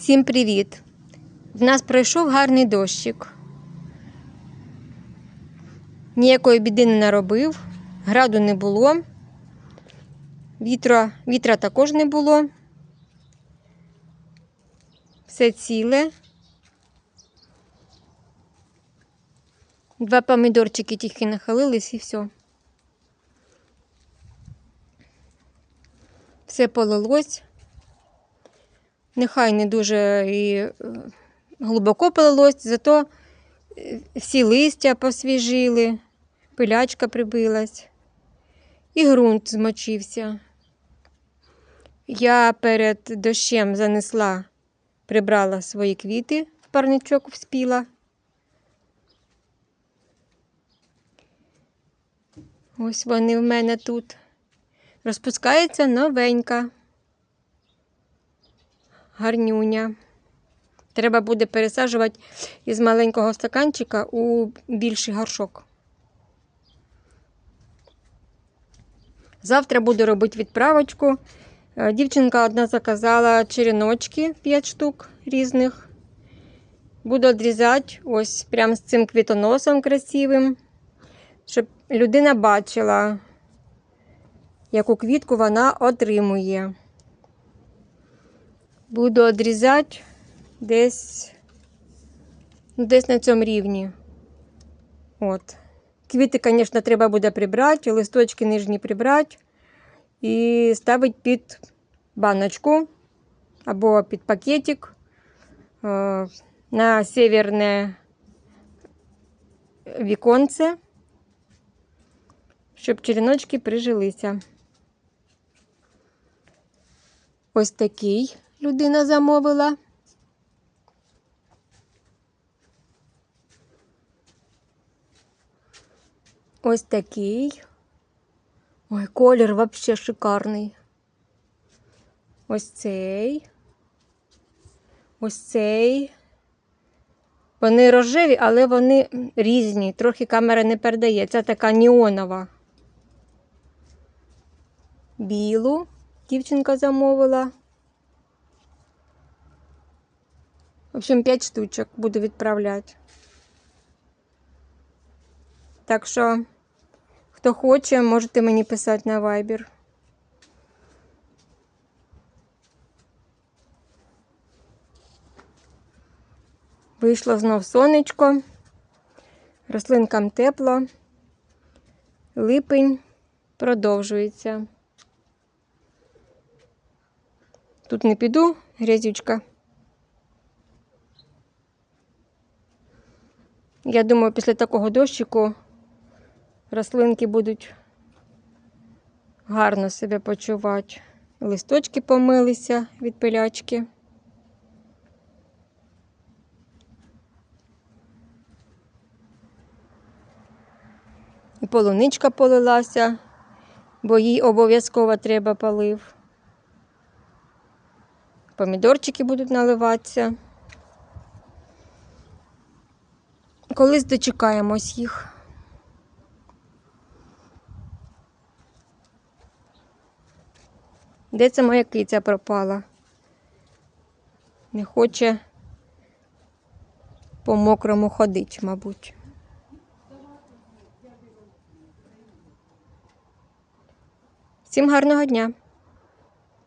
Всім привіт! В нас пройшов гарний дощик. Ніякої біди не наробив, граду не було, вітра, вітра також не було. Все ціле. Два помідорчики тільки нахилились і все. Все полилось. Нехай не дуже і е, глибоко полилось, зато е, всі листя посвіжили, пилячка прибилась, і ґрунт змочився. Я перед дощем занесла, прибрала свої квіти, в парничок вспіла. Ось вони в мене тут. Розпускається новенька. Гарнюня. Треба буде пересаджувати із маленького стаканчика у більший горшок. Завтра буду робити відправочку. Е, Дівчинка одна заказала череночки 5 штук різних. Буду відрізати ось прямо з цим квітоносом красивим, щоб людина бачила, яку квітку вона отримує. Буду відрізати десь, ну, десь на цьому рівні. От. Квіти, звісно, треба буде прибрати, листочки нижні прибрати і ставити під баночку або під пакетик е, на северне віконце, щоб череночки прижилися. Ось такий людина замовила. Ось такий. Ой, колір вообще шикарний. Ось цей. Ось цей. Вони рожеві, але вони різні. Трохи камера не передає. Це така неонова. Білу дівчинка замовила. В общем, 5 штучок буду відправляти. Так що, хто хоче, можете мені писати на Viber. Вийшло знов сонечко, рослинкам тепло, липень продовжується. Тут не піду, грязючка. Я думаю, після такого дощику рослинки будуть гарно себе почувати. Листочки помилися від пилячки. І полуничка полилася, бо їй обов'язково треба полив. Помідорчики будуть наливатися. Колись дочекаємось їх. Де це моя киця пропала? Не хоче по мокрому ходить, мабуть. Всім гарного дня!